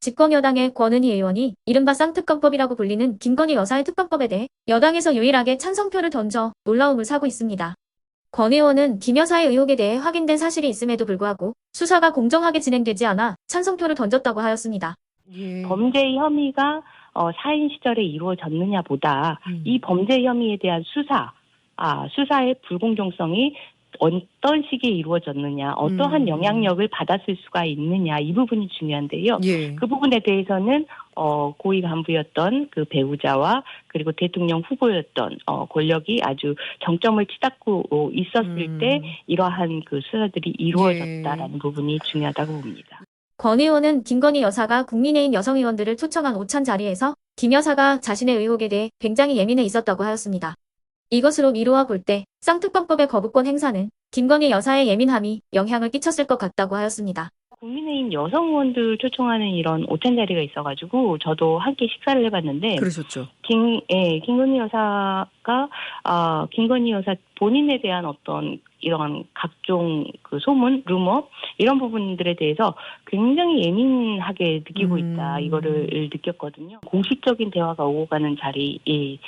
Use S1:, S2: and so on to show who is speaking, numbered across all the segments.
S1: 집권여당의 권은희 의원이 이른바 쌍특검법이라고 불리는 김건희 여사의 특검법에 대해 여당에서 유일하게 찬성표를 던져 놀라움을 사고 있습니다. 권 의원은 김 여사의 의혹에 대해 확인된 사실이 있음에도 불구하고 수사가 공정하게 진행되지 않아 찬성표를 던졌다고 하였습니다.
S2: 예.
S3: 범죄 혐의가 어, 사인 시절에 이루어졌느냐 보다
S2: 음.
S3: 이 범죄 혐의에 대한 수사, 아, 수사의 불공정성이 어떤 시기에 이루어졌느냐, 어떠한
S2: 음.
S3: 영향력을 받았을 수가 있느냐, 이 부분이 중요한데요.
S2: 예.
S3: 그 부분에 대해서는 어, 고위 간부였던 그 배우자와 그리고 대통령 후보였던 어, 권력이 아주 정점을 치닫고 어, 있었을
S2: 음.
S3: 때 이러한 그 수사들이 이루어졌다라는 부분이 중요하다고 봅니다.
S1: 권 의원은 김건희 여사가 국민의힘 여성 의원들을 초청한 오찬 자리에서 김 여사가 자신의 의혹에 대해 굉장히 예민해 있었다고 하였습니다. 이것으로 미루어 볼때 쌍특검법의 거부권 행사는 김건희 여사의 예민함이 영향을 끼쳤을 것 같다고 하였습니다.
S3: 국민의힘 여성 의원들 초청하는 이런 오찬 자리가 있어가지고 저도 함께 식사를 해봤는데
S2: 그러셨죠.
S3: 김, 예, 김건희 여사가 아 김건희 여사 본인에 대한 어떤 이러한 각종 그 소문, 루머 이런 부분들에 대해서 굉장히 예민하게 느끼고
S2: 음.
S3: 있다 이거를 느꼈거든요. 공식적인 대화가 오고 가는 자리일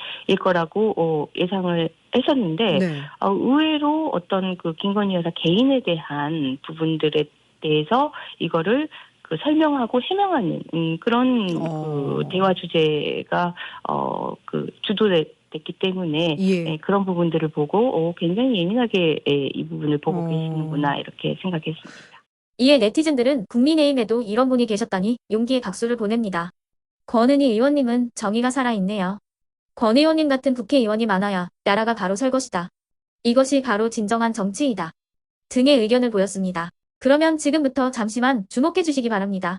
S3: 거라고 어, 예상을 했었는데
S2: 네.
S3: 어, 의외로 어떤 그 김건희 여사 개인에 대한 부분들에 대해서 이거를 그 설명하고 해명하는 음, 그런
S2: 어.
S3: 그 대화 주제가 어 그 주도됐 기 때문에
S2: 예.
S3: 예, 그런 부분들을 보고 어, 굉장히 예민하게 예, 이 부분을 보고
S2: 어.
S3: 계시는구나 이렇게 생각했습니다.
S1: 이에 네티즌들은 국민의힘에도 이런 분이 계셨다니 용기의 박수를 보냅니다. 권은희 의원님은 정의가 살아있네요. 권 의원님 같은 국회의원이 많아야 나라가 바로 설 것이다. 이것이 바로 진정한 정치이다. 등의 의견을 보였습니다. 그러면 지금부터 잠시만 주목해 주시기 바랍니다.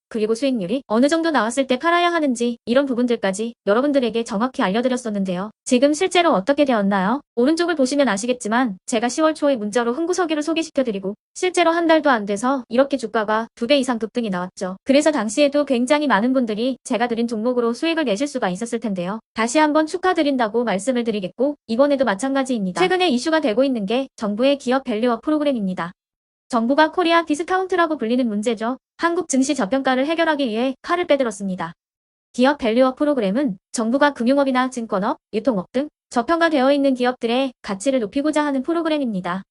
S1: 그리고 수익률이 어느 정도 나왔을 때 팔아야 하는지 이런 부분들까지 여러분들에게 정확히 알려드렸었는데요. 지금 실제로 어떻게 되었나요? 오른쪽을 보시면 아시겠지만 제가 10월 초에 문자로 흥구석이를 소개시켜드리고 실제로 한 달도 안 돼서 이렇게 주가가 두배 이상 급등이 나왔죠. 그래서 당시에도 굉장히 많은 분들이 제가 드린 종목으로 수익을 내실 수가 있었을 텐데요. 다시 한번 축하드린다고 말씀을 드리겠고 이번에도 마찬가지입니다. 최근에 이슈가 되고 있는 게 정부의 기업 밸류업 프로그램입니다. 정부가 코리아 디스카운트라고 불리는 문제죠. 한국 증시 저평가를 해결하기 위해 칼을 빼들었습니다. 기업 밸류업 프로그램은 정부가 금융업이나 증권업, 유통업 등 저평가되어 있는 기업들의 가치를 높이고자 하는 프로그램입니다.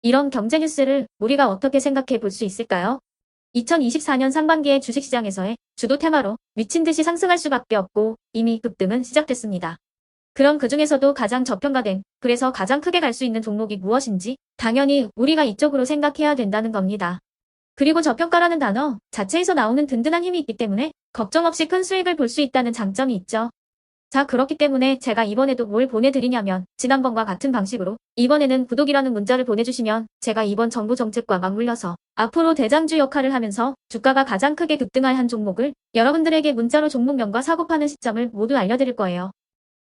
S1: 이런 경제 뉴스를 우리가 어떻게 생각해 볼 수 있을까요? 2024년 상반기에 주식시장에서의 주도 테마로 미친 듯이 상승할 수밖에 없고 이미 급등은 시작됐습니다. 그럼 그 중에서도 가장 저평가된, 그래서 가장 크게 갈 수 있는 종목이 무엇인지 당연히 우리가 이쪽으로 생각해야 된다는 겁니다. 그리고 저평가라는 단어 자체에서 나오는 든든한 힘이 있기 때문에 걱정 없이 큰 수익을 볼 수 있다는 장점이 있죠. 자, 그렇기 때문에 제가 이번에도 뭘 보내드리냐면 지난번과 같은 방식으로 이번에는 구독이라는 문자를 보내주시면 제가 이번 정부 정책과 맞물려서 앞으로 대장주 역할을 하면서 주가가 가장 크게 급등할 한 종목을 여러분들에게 문자로 종목명과 사고파는 시점을 모두 알려드릴 거예요.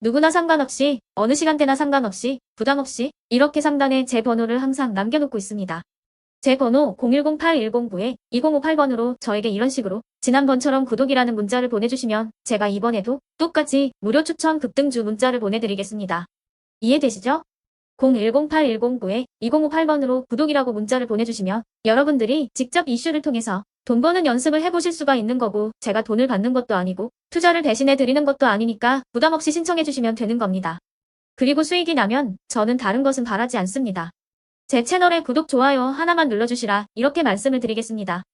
S1: 누구나 상관없이 어느 시간대나 상관없이 부담 없이 이렇게 상단에 제 번호를 항상 남겨놓고 있습니다. 제 번호 0108109-2058번으로 저에게 이런 식으로 지난번처럼 구독이라는 문자를 보내주시면 제가 이번에도 똑같이 무료 추천 급등주 문자를 보내드리겠습니다. 이해되시죠? 0108109-2058번으로 구독이라고 문자를 보내주시면 여러분들이 직접 이슈를 통해서 돈 버는 연습을 해보실 수가 있는 거고 제가 돈을 받는 것도 아니고 투자를 대신해 드리는 것도 아니니까 부담 없이 신청해 주시면 되는 겁니다. 그리고 수익이 나면 저는 다른 것은 바라지 않습니다. 제 채널에 구독, 좋아요 하나만 눌러주시라 이렇게 말씀을 드리겠습니다.